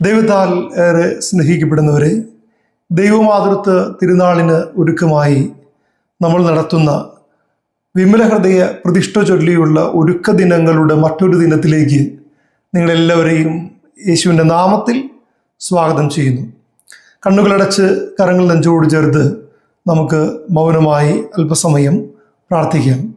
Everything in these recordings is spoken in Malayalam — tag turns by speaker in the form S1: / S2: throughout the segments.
S1: ദൈവത്താൽ ഏറെ സ്നേഹിക്കപ്പെടുന്നവരെ ദൈവമാതൃത്വ തിരുനാളിന് ഒരുക്കമായി നമ്മൾ നടത്തുന്ന വിമലഹൃദയ പ്രതിഷ്ഠ ചൊല്ലിയുള്ള ഒരുക്ക ദിനങ്ങളുടെ മറ്റൊരു ദിനത്തിലേക്ക് നിങ്ങളെല്ലാവരെയും യേശുവിന്റെ നാമത്തിൽ സ്വാഗതം ചെയ്യുന്നു. കണ്ണുകളടച്ച് കരങ്ങൾ നെഞ്ചോട് ചേർത്ത് നമുക്ക് മൗനമായി അല്പസമയം പ്രാർത്ഥിക്കാം.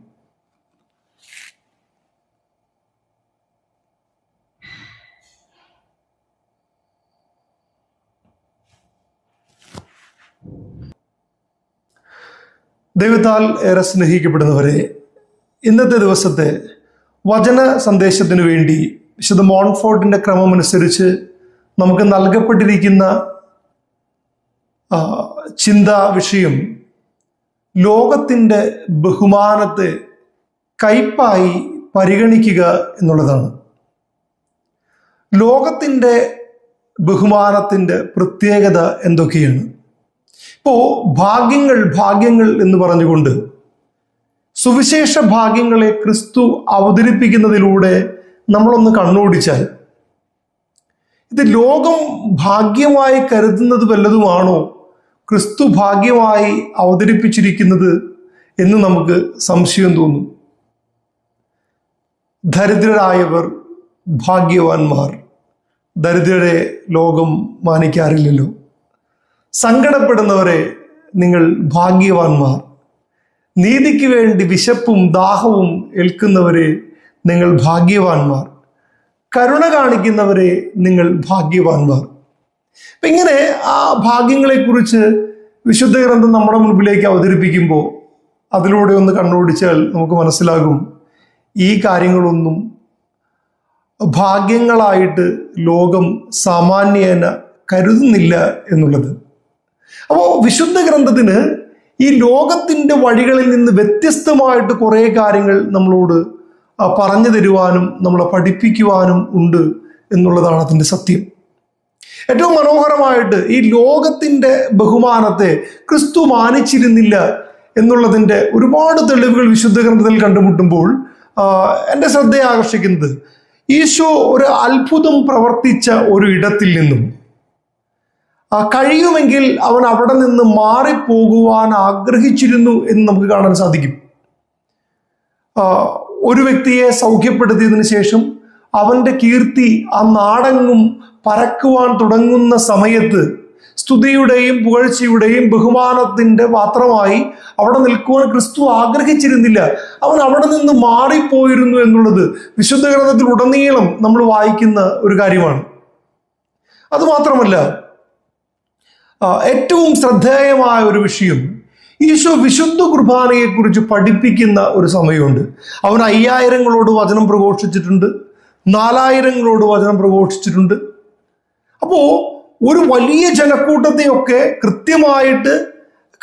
S1: ദൈവത്താൽ ഏറെ സ്നേഹിക്കപ്പെടുന്നവരെ ഇന്നത്തെ ദിവസത്തെ വചന സന്ദേശത്തിനു വേണ്ടി വിശുദ്ധ മോൺഫോർട്ടിന്റെ ക്രമമനുസരിച്ച് നമുക്ക് നൽകപ്പെട്ടിരിക്കുന്ന ചിന്താ വിഷയം ലോകത്തിന്റെ ബഹുമാനത്തെ കയ്പായി പരിഗണിക്കുക എന്നുള്ളതാണ്. ലോകത്തിന്റെ ബഹുമാനത്തിന്റെ പ്രത്യേകത എന്തൊക്കെയാണ്? ഇപ്പോൾ ഭാഗ്യങ്ങൾ ഭാഗ്യങ്ങൾ എന്ന് പറഞ്ഞുകൊണ്ട് സുവിശേഷ ഭാഗ്യങ്ങളെ ക്രിസ്തു അവതരിപ്പിക്കുന്നതിലൂടെ നമ്മളൊന്ന് കണ്ണോടിച്ചാൽ ഇത് ലോകം ഭാഗ്യമായി കരുതുന്നത് വല്ലതുമാണോ? ക്രിസ്തു ഭാഗ്യമായി അവതരിപ്പിച്ചിരിക്കുന്നത് എന്ന് നമുക്ക് സംശയം തോന്നും. ദരിദ്രരായവർ ഭാഗ്യവാന്മാർ. ദരിദ്രരെ ലോകം മാനിക്കാറില്ലല്ലോ. സങ്കടപ്പെടുന്നവരെ നിങ്ങൾ ഭാഗ്യവാന്മാർ. നീതിക്ക് വേണ്ടി വിശപ്പും ദാഹവും ഏൽക്കുന്നവരെ നിങ്ങൾ ഭാഗ്യവാന്മാർ. കരുണ കാണിക്കുന്നവരെ നിങ്ങൾ ഭാഗ്യവാന്മാർ. അപ്പം ഇങ്ങനെ ആ ഭാഗ്യങ്ങളെക്കുറിച്ച് വിശുദ്ധ ഗ്രന്ഥം നമ്മുടെ മുൻപിലേക്ക് അവതരിപ്പിക്കുമ്പോൾ അതിലൂടെ ഒന്ന് കണ്ണോടിച്ചാൽ നമുക്ക് മനസ്സിലാകും ഈ കാര്യങ്ങളൊന്നും ഭാഗ്യങ്ങളായിട്ട് ലോകം സാമാന്യേന കരുതുന്നില്ല എന്നുള്ളത്. അപ്പോൾ വിശുദ്ധ ഗ്രന്ഥത്തിന് ഈ ലോകത്തിന്റെ വഴികളിൽ നിന്ന് വ്യത്യസ്തമായിട്ട് കുറേ കാര്യങ്ങൾ നമ്മളോട് പറഞ്ഞു തരുവാനും നമ്മളെ പഠിപ്പിക്കുവാനും ഉണ്ട് എന്നുള്ളതാണ് അതിന്റെ സത്യം. ഏറ്റവും മനോഹരമായിട്ട് ഈ ലോകത്തിന്റെ ബഹുമാനത്തെ ക്രിസ്തു മാനിച്ചിരുന്നില്ല എന്നുള്ളതിന്റെ ഒരുപാട് തെളിവുകൾ വിശുദ്ധ ഗ്രന്ഥത്തിൽ കണ്ടുമുട്ടുമ്പോൾ എന്റെ ശ്രദ്ധയെ ആകർഷിക്കുന്നത് ഈശോ ഒരു അത്ഭുതം പ്രവർത്തിച്ച ഒരു ഇടത്തിൽ നിന്നും കഴിയുമെങ്കിൽ അവൻ അവിടെ നിന്ന് മാറിപ്പോകുവാൻ ആഗ്രഹിച്ചിരുന്നു എന്ന് നമുക്ക് കാണാൻ സാധിക്കും. ഒരു വ്യക്തിയെ സൗഖ്യപ്പെടുത്തിയതിനു ശേഷം അവന്റെ കീർത്തി ആ നാടെങ്ങും പരക്കുവാൻ തുടങ്ങുന്ന സമയത്ത് സ്തുതിയുടെയും പുകഴ്ചയുടെയും ബഹുമാനത്തിന്റെ പാത്രമായി അവിടെ നിൽക്കുവാൻ ക്രിസ്തു ആഗ്രഹിച്ചിരുന്നില്ല. അവൻ അവിടെ നിന്ന് മാറിപ്പോയിരുന്നു എന്നുള്ളത് വിശുദ്ധ ഗ്രന്ഥത്തിൽ ഉടനീളം നമ്മൾ വായിക്കുന്ന ഒരു കാര്യമാണ്. അതുമാത്രമല്ല ഏറ്റവും ശ്രദ്ധേയമായ ഒരു വിഷയം ഈശോ വിശുദ്ധ കുർബാനയെക്കുറിച്ച് പഠിപ്പിക്കുന്ന ഒരു സമയമുണ്ട്. അവൻ അയ്യായിരങ്ങളോട് വചനം പ്രഘോഷിച്ചിട്ടുണ്ട് നാലായിരങ്ങളോട് വചനം പ്രഘോഷിച്ചിട്ടുണ്ട്. അപ്പോൾ ഒരു വലിയ ജനക്കൂട്ടത്തെയൊക്കെ കൃത്യമായിട്ട്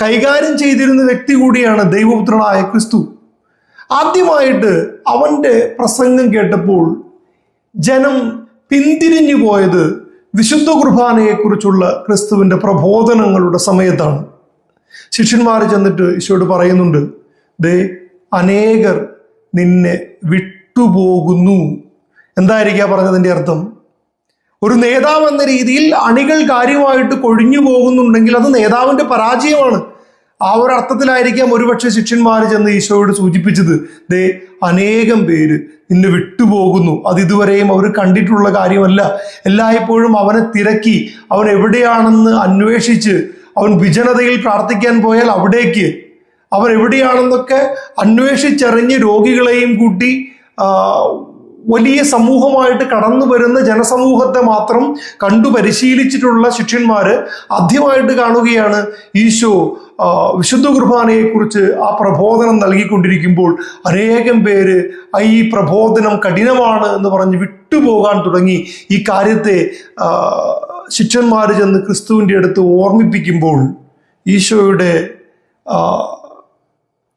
S1: കൈകാര്യം ചെയ്തിരുന്ന വ്യക്തി കൂടിയാണ് ദൈവപുത്രനായ ക്രിസ്തു. ആദ്യമായിട്ട് അവന്റെ പ്രസംഗം കേട്ടപ്പോൾ ജനം പിന്തിരിഞ്ഞു പോയത് വിശുദ്ധ കുർബാനയെക്കുറിച്ചുള്ള ക്രിസ്തുവിന്റെ പ്രബോധനങ്ങളുടെ സമയത്താണ്. ശിഷ്യന്മാർ ചെന്നിട്ട് ഈശോട് പറയുന്നുണ്ട് ദേ അനേകർ നിന്നെ വിട്ടുപോകുന്നു. എന്തായിരിക്കുക പറഞ്ഞതിന്റെ അർത്ഥം? ഒരു നേതാവ് എന്ന രീതിയിൽ അണികൾ കാര്യമായിട്ട് കൊഴിഞ്ഞു പോകുന്നുണ്ടെങ്കിൽ അത് നേതാവിന്റെ പരാജയമാണ്. ആ ഒരു അർത്ഥത്തിലായിരിക്കാം ഒരുപക്ഷെ ശിഷ്യന്മാർ ചെന്ന് ഈശോയോട് സൂചിപ്പിച്ചത്. ദേ അനേകം പേര് നിന്നെ വിട്ടുപോകുന്നു. അത് ഇതുവരെയും അവർ കണ്ടിട്ടുള്ള കാര്യമല്ല. എല്ലായ്പ്പോഴും അവനെ തിരക്കി. അവൻ എവിടെയാണെന്ന് അന്വേഷിച്ച് അവൻ വിജനതയിൽ പ്രാർത്ഥിക്കാൻ പോയാൽ അവിടേക്ക്. അവൻ എവിടെയാണെന്നൊക്കെ അന്വേഷിച്ചറിഞ്ഞ് രോഗികളെയും കൂട്ടി വലിയ സമൂഹമായിട്ട് കടന്നു വരുന്ന ജനസമൂഹത്തെ മാത്രം കണ്ടു പരിശീലിച്ചിട്ടുള്ള ശിഷ്യന്മാര് ആദ്യമായിട്ട് കാണുകയാണ് ഈശോ വിശുദ്ധ കുർബാനയെക്കുറിച്ച് ആ പ്രബോധനം നൽകിക്കൊണ്ടിരിക്കുമ്പോൾ അനേകം പേര് ഈ പ്രബോധനം കഠിനമാണ് എന്ന് പറഞ്ഞ് വിട്ടുപോകാൻ തുടങ്ങി. ഈ കാര്യത്തെ ശിഷ്യന്മാർ ചെന്ന് ക്രിസ്തുവിന്റെ അടുത്ത് ഓർമ്മിപ്പിക്കുമ്പോൾ ഈശോയുടെ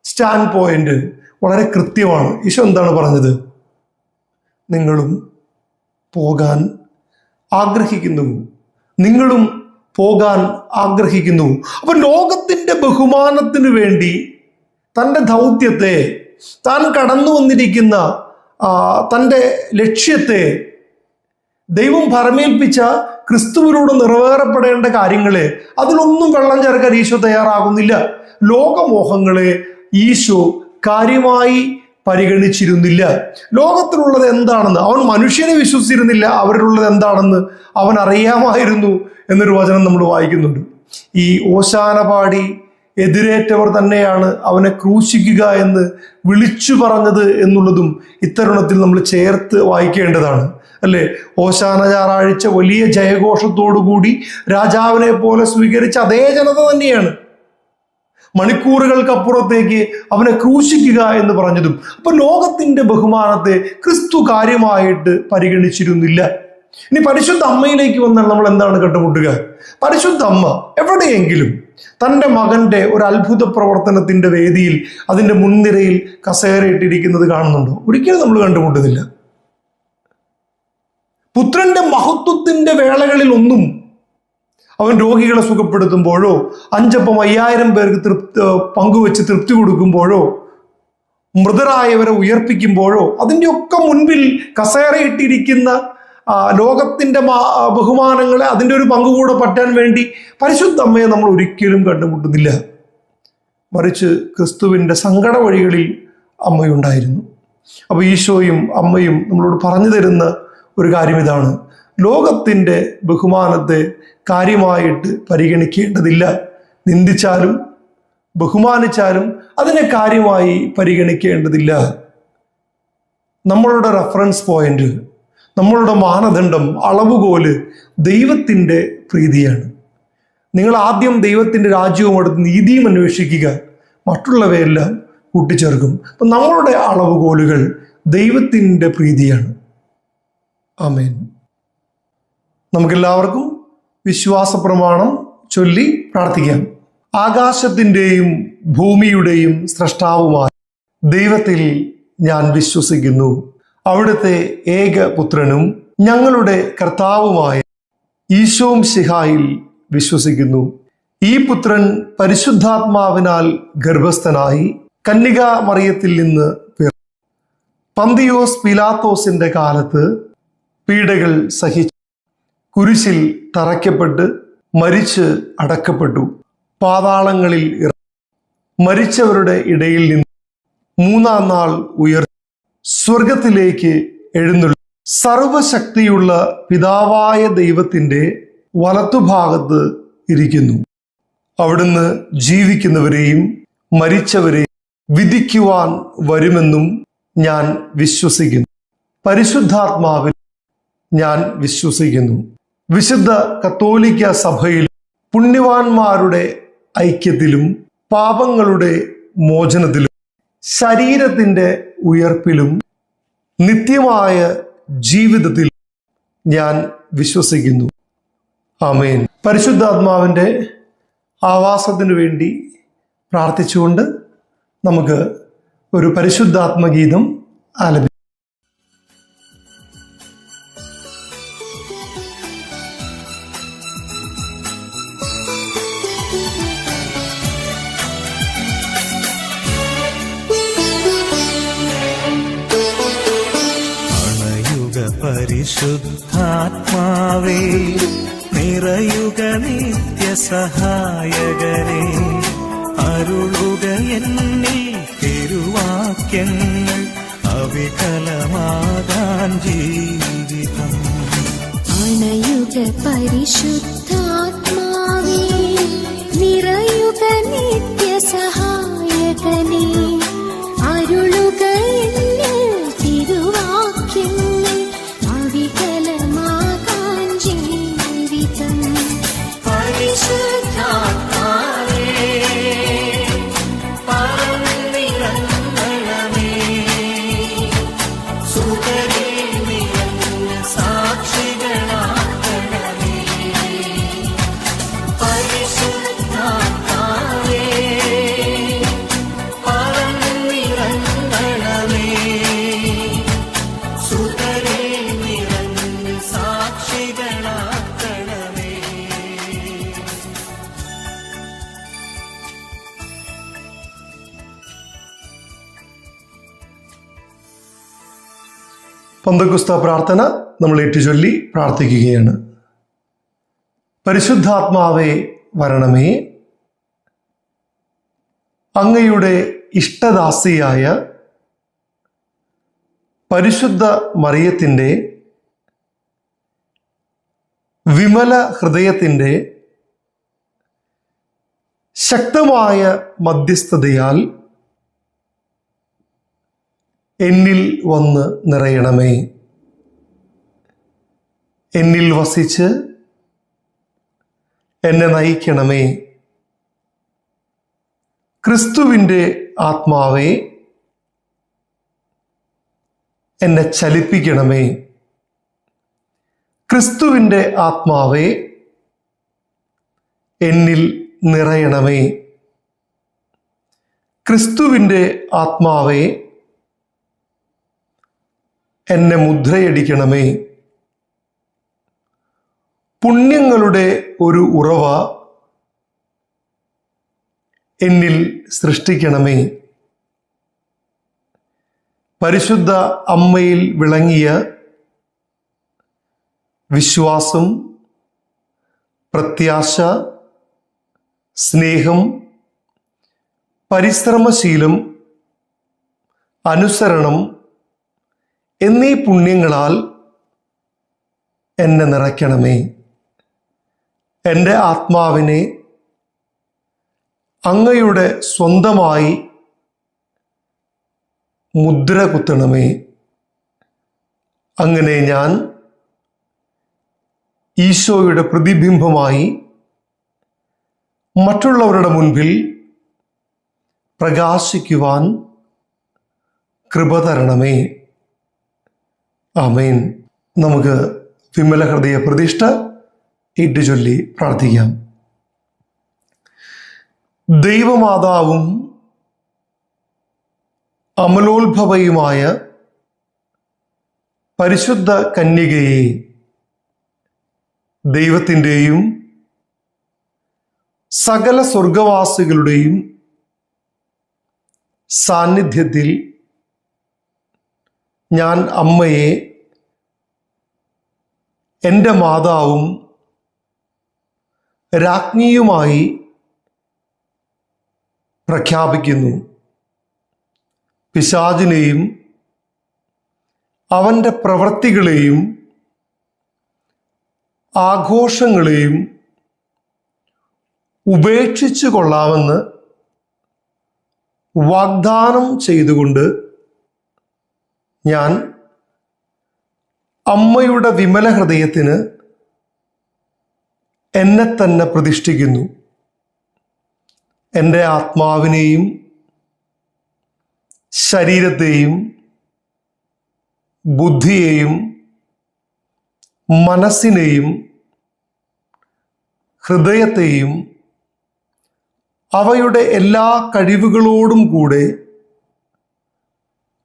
S1: സ്റ്റാൻഡ് പോയിന്റ് വളരെ കൃത്യമാണ്. ഈശോ എന്താണ് പറഞ്ഞത്? നിങ്ങളും പോകാൻ ആഗ്രഹിക്കുന്നു. നിങ്ങളും പോകാൻ ആഗ്രഹിക്കുന്നു. അപ്പൊ ലോകത്തിന്റെ ബഹുമാനത്തിന് വേണ്ടി തന്റെ ദൗത്യത്തെ താൻ കടന്നു വന്നിരിക്കുന്ന തന്റെ ലക്ഷ്യത്തെ ദൈവം ഭരമേൽപ്പിച്ച ക്രിസ്തുവിനോട് നിറവേറപ്പെടേണ്ട കാര്യങ്ങളെ അതിലൊന്നും വെള്ളം ചേർക്കാൻ ഈശോ തയ്യാറാകുന്നില്ല. ലോകമോഹങ്ങളെ ഈശോ കാര്യമായി പരിഗണിച്ചിരുന്നില്ല. ലോകത്തിലുള്ളത് എന്താണെന്ന്? അവൻ മനുഷ്യനെ വിശ്വസിച്ചിരുന്നില്ല. അവരിലുള്ളത് എന്താണെന്ന് അവൻ അറിയാമായിരുന്നു എന്നൊരു വചനം നമ്മൾ വായിക്കുന്നുണ്ട്. ഈ ഓശാന പാടി എതിരേറ്റവർ തന്നെയാണ് അവനെ ക്രൂശിക്കുക എന്ന് വിളിച്ചു പറഞ്ഞത് എന്നുള്ളതും ഇത്തരുണത്തിൽ നമ്മൾ ചേർത്ത് വായിക്കേണ്ടതാണ്. അല്ലേ? ഓശാന ഞായറാഴ്ച വലിയ ജയഘോഷത്തോടു കൂടി രാജാവിനെ പോലെ സ്വീകരിച്ച അതേ ജനത തന്നെയാണ്. മണിക്കൂറുകൾക്കപ്പുറത്തേക്ക് അവനെ ക്രൂശിക്കുക എന്ന് പറഞ്ഞതും. അപ്പൊ ലോകത്തിന്റെ ബഹുമാനത്തെ ക്രിസ്തു കാര്യമായിട്ട് പരിഗണിച്ചിരുന്നില്ല. ഇനി പരിശുദ്ധ അമ്മയിലേക്ക് വന്നാൽ നമ്മൾ എന്താണ് കണ്ടുമുട്ടുക? പരിശുദ്ധ അമ്മ എവിടെയെങ്കിലും തന്റെ മകന്റെ ഒരു അത്ഭുത പ്രവർത്തനത്തിന്റെ വേദിയിൽ അതിന്റെ മുൻനിരയിൽ കസേരയിട്ടിരിക്കുന്നത് കാണുന്നുണ്ടോ? ഒരിക്കലും നമ്മൾ കണ്ടുമുട്ടുന്നില്ല. പുത്രന്റെ മഹത്വത്തിന്റെ വേളകളിൽ ഒന്നും അവൻ രോഗികളെ സുഖപ്പെടുത്തുമ്പോഴോ അഞ്ചപ്പം അയ്യായിരം പേർക്ക് തൃപ്തി പങ്കുവെച്ച് തൃപ്തി കൊടുക്കുമ്പോഴോ മൃതരായവരെ ഉയർപ്പിക്കുമ്പോഴോ അതിന്റെയൊക്കെ മുൻപിൽ കസേറയിട്ടിരിക്കുന്ന ലോകത്തിന്റെ ബഹുമാനങ്ങളെ അതിന്റെ ഒരു പങ്കുകൂടെ പറ്റാൻ വേണ്ടി പരിശുദ്ധ അമ്മയെ നമ്മൾ ഒരിക്കലും കണ്ടുമുട്ടുന്നില്ല. മറിച്ച് ക്രിസ്തുവിന്റെ സങ്കട വഴികളിൽ അമ്മയുണ്ടായിരുന്നു. അപ്പോൾ ഈശോയും അമ്മയും നമ്മളോട് പറഞ്ഞു തരുന്ന ഒരു കാര്യം ഇതാണ്. ലോകത്തിന്റെ ബഹുമാനത്തെ കാര്യമായിട്ട് പരിഗണിക്കേണ്ടതില്ല. നിന്ദിച്ചാലും ബഹുമാനിച്ചാലും അതിനെ കാര്യമായി പരിഗണിക്കേണ്ടതില്ല. നമ്മളുടെ റെഫറൻസ് പോയിന്റ് നമ്മളുടെ മാനദണ്ഡം അളവുകോൽ ദൈവത്തിന്റെ പ്രീതിയാണ്. നിങ്ങൾ ആദ്യം ദൈവത്തിന്റെ രാജ്യവും അടുത്ത് നീതിയും അന്വേഷിക്കുക. മറ്റുള്ളവയെല്ലാം കൂട്ടിച്ചേർക്കും. അപ്പം നമ്മളുടെ അളവുകോലുകൾ ദൈവത്തിന്റെ പ്രീതിയാണ്. ആമേൻ. നമുക്കെല്ലാവർക്കും വിശ്വാസ പ്രമാണം ചൊല്ലി പ്രാർത്ഥിക്കാം. ആകാശത്തിന്റെയും ഭൂമിയുടെയും സൃഷ്ടാവുമായ ദൈവത്തിൽ ഞാൻ വിശ്വസിക്കുന്നു. അവിടുത്തെ ഏക പുത്രനും ഞങ്ങളുടെ കർത്താവുമായ ഈശോം ശിഹായിൽ വിശ്വസിക്കുന്നു. ഈ പുത്രൻ പരിശുദ്ധാത്മാവിനാൽ ഗർഭസ്ഥനായി കന്യക മറിയത്തിൽ നിന്ന് പിറന്നു. പന്തിയോസ് പിലാത്തോസിന്റെ കാലത്ത് പീഡകൾ സഹിച്ചു. കുരിശിൽ തറയ്ക്കപ്പെട്ട് മരിച്ച് അടക്കപ്പെട്ടു. പാതാളങ്ങളിൽ മരിച്ചവരുടെ ഇടയിൽ നിന്ന് മൂന്നാം നാൾ ഉയർ സ്വർഗത്തിലേക്ക് എഴുന്നള്ളി. സർവശക്തിയുള്ള പിതാവായ ദൈവത്തിന്റെ വലത്തുഭാഗത്ത് ഇരിക്കുന്നു. അവിടുന്ന് ജീവിക്കുന്നവരെയും മരിച്ചവരെയും വിധിക്കുവാൻ വരുമെന്നും ഞാൻ വിശ്വസിക്കുന്നു. പരിശുദ്ധാത്മാവിൽ ഞാൻ വിശ്വസിക്കുന്നു. വിശുദ്ധ കത്തോലിക്ക സഭയിൽ പുണ്യവാന്മാരുടെ ഐക്യത്തിലും പാപങ്ങളുടെ മോചനത്തിലും ശരീരത്തിന്റെ ഉയർപ്പിലും നിത്യമായ ജീവിതത്തിൽ ഞാൻ വിശ്വസിക്കുന്നു. ആമേൻ. പരിശുദ്ധാത്മാവിന്റെ ആവാസത്തിനു വേണ്ടി പ്രാർത്ഥിച്ചുകൊണ്ട് നമുക്ക് ഒരു പരിശുദ്ധാത്മഗീതം ആലപിക്കാം.
S2: പരിശുദ്ധാത്മാവേ നിറയുക നിത്യസഹായകരെ അരുളുക എന്നിൽ തിരുവാക്യങ്ങൾ അവികലമാകാൻ ജീവിതം.
S3: അണയുക പരിശുദ്ധാത്മാവേ നിറയുക നിത്യസഹായകനേ
S1: പന്തക്കുസ്ത പ്രാർത്ഥന നമ്മൾ ഏറ്റുചൊല്ലി പ്രാർത്ഥിക്കുകയാണ്. പരിശുദ്ധാത്മാവേ വരണമേ. അങ്ങയുടെ ഇഷ്ടദാസിയായ പരിശുദ്ധ മറിയത്തിന്റെ വിമല ഹൃദയത്തിന്റെ ശക്തമായ മധ്യസ്ഥതയാൽ എന്നിൽ വന്ന് നിറയണമേ. എന്നിൽ വസിച്ച് എന്നെ നയിക്കണമേ. ക്രിസ്തുവിന്റെ ആത്മാവെ എന്നെ ചലിപ്പിക്കണമേ. ക്രിസ്തുവിന്റെ ആത്മാവെ എന്നിൽ നിറയണമേ. ക്രിസ്തുവിന്റെ ആത്മാവെ എന്നെ മുദ്രയടിക്കണമേ. പുണ്യങ്ങളുടെ ഒരു ഉറവ എന്നിൽ സൃഷ്ടിക്കണമേ. പരിശുദ്ധ അമ്മയിൽ വിളങ്ങിയ വിശ്വാസം പ്രത്യാശ സ്നേഹം പരിശ്രമശീലം അനുസരണം എന്നീ പുണ്യങ്ങളാൽ എന്നെ നിറയ്ക്കണമേ. എന്റെ ആത്മാവിനെ അങ്ങയുടെ സ്വന്തമായി മുദ്ര കുത്തണമേ. അങ്ങനെ ഞാൻ ഈശോയുടെ പ്രതിബിംബമായി മറ്റുള്ളവരുടെ മുൻപിൽ പ്രകാശിക്കുവാൻ കൃപ തരണമേ. ആമേൻ. നമുക്ക് വിമല ഹൃദയ പ്രതിഷ്ഠ ഏറ്റുചൊല്ലി പ്രാർത്ഥിക്കാം. ദൈവമാതാവും അമലോത്ഭവയുമായ പരിശുദ്ധ കന്യകയെ ദൈവത്തിന്റെയും സകല സ്വർഗവാസികളുടെയും സാന്നിധ്യത്തിൽ ഞാൻ അമ്മയെ എന്റെ മാതാവും രാജ്ഞിയുമായി പ്രഖ്യാപിക്കുന്നു. പിശാചിനെയും അവന്റെ പ്രവൃത്തികളെയും ആഘോഷങ്ങളെയും ഉപേക്ഷിച്ചു കൊള്ളാമെന്ന് വാഗ്ദാനം ചെയ്തുകൊണ്ട് ഞാൻ അമ്മയുടെ വിമല ഹൃദയത്തിന് എന്നെ തന്നെ പ്രതിഷ്ഠിക്കുന്നു. എന്റെ ആത്മാവിനെയും ശരീരത്തെയും ബുദ്ധിയെയും മനസ്സിനെയും ഹൃദയത്തെയും അവയുടെ എല്ലാ കഴിവുകളോടും കൂടെ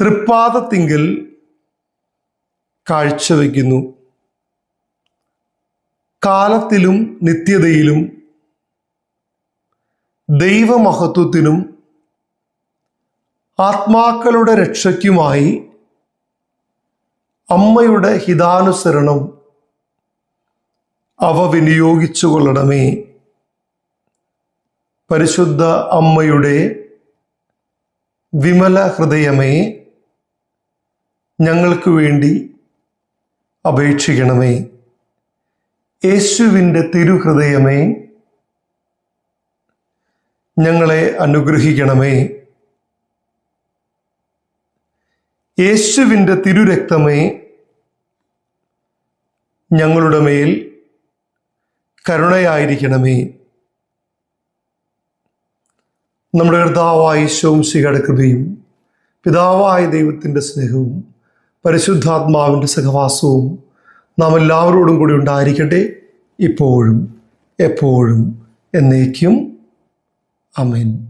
S1: തൃപ്പാദത്തിങ്കൽ കാഴ്ചവെക്കുന്നു കാലത്തിലും നിത്യതയിലും ദൈവമഹത്വത്തിനും ആത്മാക്കളുടെ രക്ഷയ്ക്കുമായി അമ്മയുടെ ഹിതാനുസരണം അവ വിനിയോഗിച്ചു കൊള്ളണമേ. പരിശുദ്ധ അമ്മയുടെ വിമല ഹൃദയമേ ഞങ്ങൾക്ക് വേണ്ടി അപേക്ഷിക്കണമേ. യേശുവിന്റെ തിരുഹൃദയമേ ഞങ്ങളെ അനുഗ്രഹിക്കണമേ. യേശുവിന്റെ തിരുരക്തമേ ഞങ്ങളുടെ മേൽ കരുണയായിരിക്കണമേ. നമ്മുടെ കർത്താവായ ശോംശികയുടെ കടക്കുകയും പിതാവായ ദൈവത്തിന്റെ സ്നേഹവും പരിശുദ്ധാത്മാവിന്റെ സഹവാസവും നാം എല്ലാവരോടും കൂടി ഉണ്ടായിരിക്കട്ടെ. ഇപ്പോഴും എപ്പോഴും എന്നേക്കും. അമേൻ